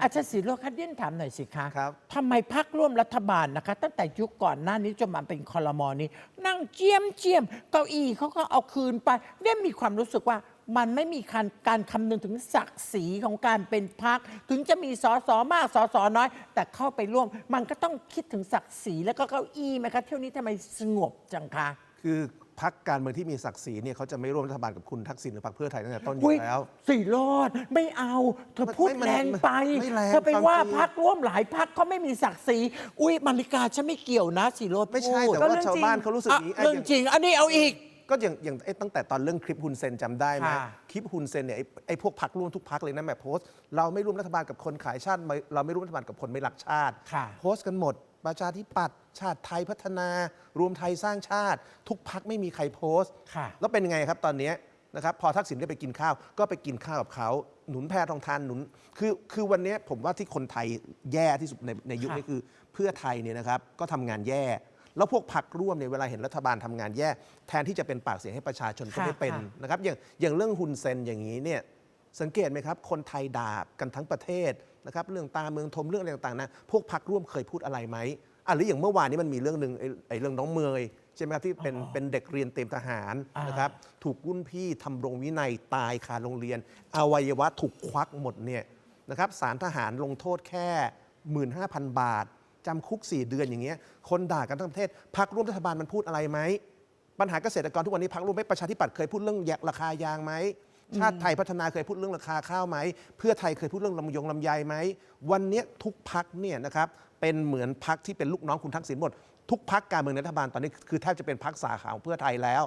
อาจารย์ศิโรจน์คะเดียนถามหน่อยสิคะครับ ทำไมพักร่วมรัฐบาลนะคะ ตั้งแต่ยุคก่อนหน้านี้จนมาเป็นคอรมอนี้ นั่งเจียมเจียมเก้าอี้เขาก็เอาคืนไปได้มีความรู้สึกว่ามันไม่มีการการคำนึงถึงศักดิ์ศรีของการเป็นพัก ถึงจะมีสอสอมากสอสอน้อย แต่เข้าไปร่วม มันก็ต้องคิดถึงศักดิ์ศรีแล้วก็เก้าอี้ไหมคะเที่ยวนี้ทำไมสงบจังคะ คือ พักการเมืองที่มีศักดิ์ศรีเนี่ยเขาจะไม่ร่วมรัฐบาลกับคุณทักษิณหรือพรรคเพื่อไทยตั้งแต่ต้นออุ๊ยู่แล้ว สีโรดไม่เอา เธอพูดไม่มันแรงไป ไม่แรงเธอไปความว่าจริง พักร่วมหลายพักเขาไม่มีศักดิ์ศรีอุ้ยมาริกาฉันไม่เกี่ยวนะสีโรดไม่ใช่พูดแต่ว่าก็เรื่องชาวจริงบ้านเขารู้สึกอะอย่างนี้เรื่องย่างจริง อันนี้เอาอีก ก็อย่างอย่างไอ้ตั้งแต่ตอนเรื่องคลิปฮุนเซนจำได้ไหมค่ะ คลิปฮุนเซนเนี่ยไอ้ไอ้พวกพักร่วมทุกพักเลยนะแม่โพสต์ เราไม่ร่วมรัฐบาลกับคนขายชาติไม่เราไม่ร่วมรัฐบาลกับคนไม่รักชาติ ค่ะ โพสต์กันหมด ประชาธิปัตย์ชาติไทยพัฒนา รวมไทยสร้างชาติ ทุกพักไม่มีใครโพสต์ ค่ะ แล้วเป็นยังไงครับตอนเนี้ยนะครับพอทักษิณได้ไปกินข้าว ก็ไปกินข้าวกับเขาหนุนแพทองทานหนุน คือคือวันเนี้ยผมว่าที่คนไทยแย่ที่สุดในในยุคค่ะนี้คือ เพื่อไทยเนี่ยนะครับก็ทำงานแย่ แล้วพวกพรรคร่วมเนี่ยเวลาเห็นรัฐบาลทำงานแย่ แทนที่จะเป็นปากเสียงให้ประชาชนก็ค่ะไม่เป็นค่ะ นะครับอย่างอย่างเรื่องฮุนเซนอย่างนี้เนี่ย สังเกตไหมครับ คนไทยด่ากันทั้งประเทศนะครับเรื่องตาเมืองทมเรื่องอะไรต่างๆนะพวกพรรคร่วมเคยพูดอะไรไหมอะหรืออย่างเมื่อวานนี้มันมีเรื่องหนึ่งไอ้ไอ้เรื่องน้องเมยใช่ไหมครับที่เป็นเป็นเด็กเรียนเตรียมทหารอ่านนะครับถูกรุ่นพี่ทำรงวินัยตายคาโรงเรียน อวัยวะถูกควักหมดเนี่ยนะครับสารทหารลงโทษแค่ 15,000 บาทจำคุก 4 เดือนอย่างเงี้ยคนด่ากันทั้งประเทศพักร่วมรัฐบาลมันพูดอะไรไหมปัญหาเกษตรกรทุกวันนี้พักร่วมไม่ประชาธิปัตย์เคยพูดเรื่องยราคายางไหม ชาติไทยพัฒนาเคยพูดเรื่องราคาข้าวไหม เพื่อไทยเคยพูดเรื่องลำยงลำไยไหม วันนี้ทุกพักเนี่ยนะครับเป็นเหมือนพักที่เป็นลูกน้องคุณทักษิณหมด ทุกพักการเมืองในรัฐบาลตอนนี้คือแทบจะเป็นพักสาขาของเพื่อไทยแล้ว